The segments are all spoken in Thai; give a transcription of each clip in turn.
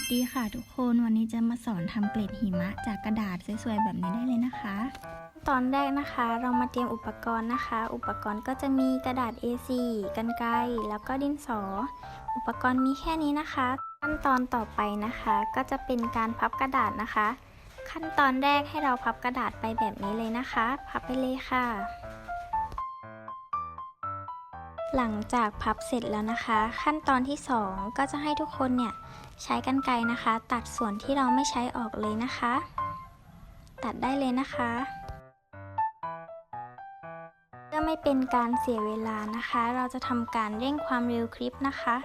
สดีค่ะทุกคนวันนี้จะมาสอนทำเกล็ดหิมะ จากกระดาษสวยๆแบบนี้ได้เลยนะคะ ตอนแรกนะคะเรามาเตรียมอุปกรณ์นะคะ อุปกรณ์ก็จะมีกระดาษ A4 กันไกรแล้วก็ดินสอ อุปกรณ์มีแค่นี้นะคะ ขั้นตอนต่อไปนะคะ ก็จะเป็นการพับกระดาษนะคะ ขั้นตอนแรกให้เราพับกระดาษไปแบบนี้เลยนะคะ พับไปเลยค่ะ หลังจากพับเสร็จแล้วนะคะ ขั้นตอนที่ 2 ก็จะให้ทุกคนเนี่ยใช้กันไกรนะคะ ตัดส่วนที่เราไม่ใช้ออกเลยนะคะ ตัดได้เลยนะคะเพื่อไม่เป็นการเสียเวลานะคะ เราจะทำการเร่งความเร็วคลิปนะคะ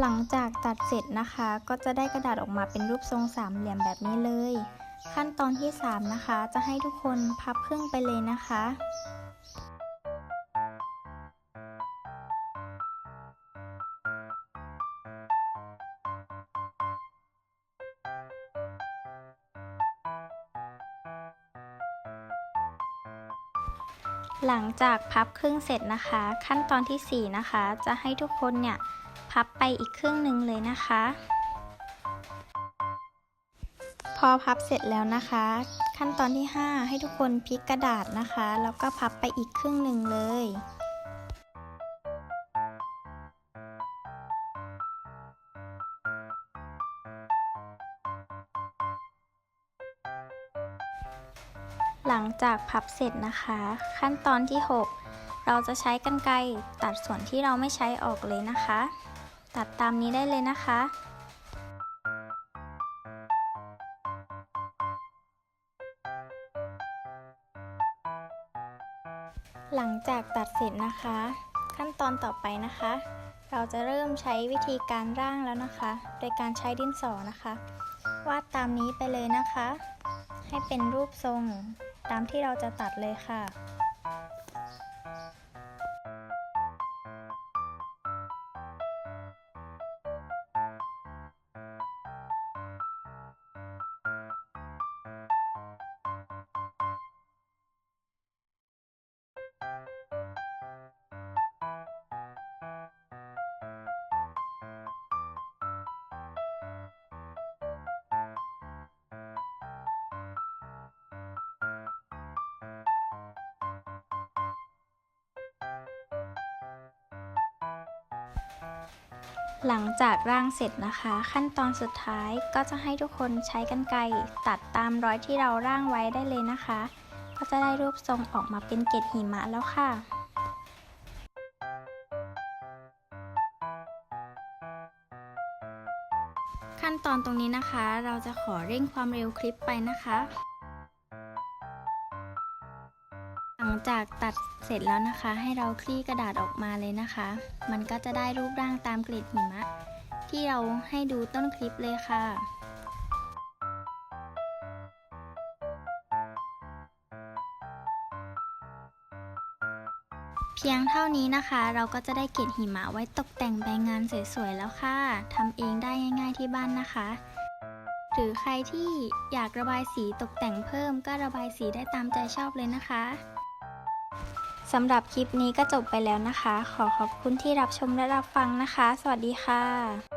หลังจากตัดเสร็จนะคะ ก็จะได้กระดาษออกมาเป็นรูปทรงสามเหลี่ยมแบบนี้เลย ขั้นตอนที่ 3 นะคะ จะให้ทุกคนพับครึ่งไปเลยนะคะ หลังจากพับครึ่งเสร็จนะคะ ขั้นตอนที่ 4 นะคะ จะให้ทุกคนเนี่ย พับไปอีกครึ่งหนึ่งเลยนะคะ อพับเสร็จแล้วนะคะ ขั้นตอนที่ 5 ให้ทุกคนพลิกกระดาษนะคะ แล้วก็พับไปอีกครึ่งหนึ่งเลยหลังจากพับเสร็จนะคะ ขั้นตอนที่ 6 เราจะใช้กรรไกรตัดส่วนที่เราไม่ใช้ออกเลยนะคะ ตัดตามนี้ได้เลยนะคะ หลังจากตัดเสร็จนะคะ ขั้นตอนต่อไปนะคะ เราจะเริ่มใช้วิธีการร่างแล้วนะคะ โดยการใช้ดินสอนะคะ วาดตามนี้ไปเลยนะคะ ให้เป็นรูปทรงตามที่เราจะตัดเลยค่ะ หลังจากร่างเสร็จนะคะ ขั้นตอนสุดท้ายก็จะให้ทุกคนใช้กรรไกรตัดตามรอยที่เราร่างไว้ได้เลยนะคะ ก็จะได้รูปทรงออกมาเป็นเกล็ดหิมะแล้วค่ะขั้นตอนตรงนี้นะคะ เราจะขอเร่งความเร็วคลิปไปนะคะ งจากตัดเสร็จแล้วนะคะ ให้เราคลี่กระดาษออกมาเลยนะคะ มันก็จะได้รูปร่างตามเกล็ดหิมะ ที่เราให้ดูต้นคลิปเลยค่ะเพียงเท่านี้นะคะ เราก็จะได้เกล็ดหิมะไว้ตกแต่งใบงานสวยๆแล้วค่ะทำเองได้ง่ายๆที่บ้านนะคะ หรือใครที่อยากระบายสีตกแต่งเพิ่มก็ระบายสีได้ตามใจชอบเลยนะคะ สำหรับคลิปนี้ก็จบไปแล้วนะคะ ขอขอบคุณที่รับชมและรับฟังนะคะ สวัสดีค่ะ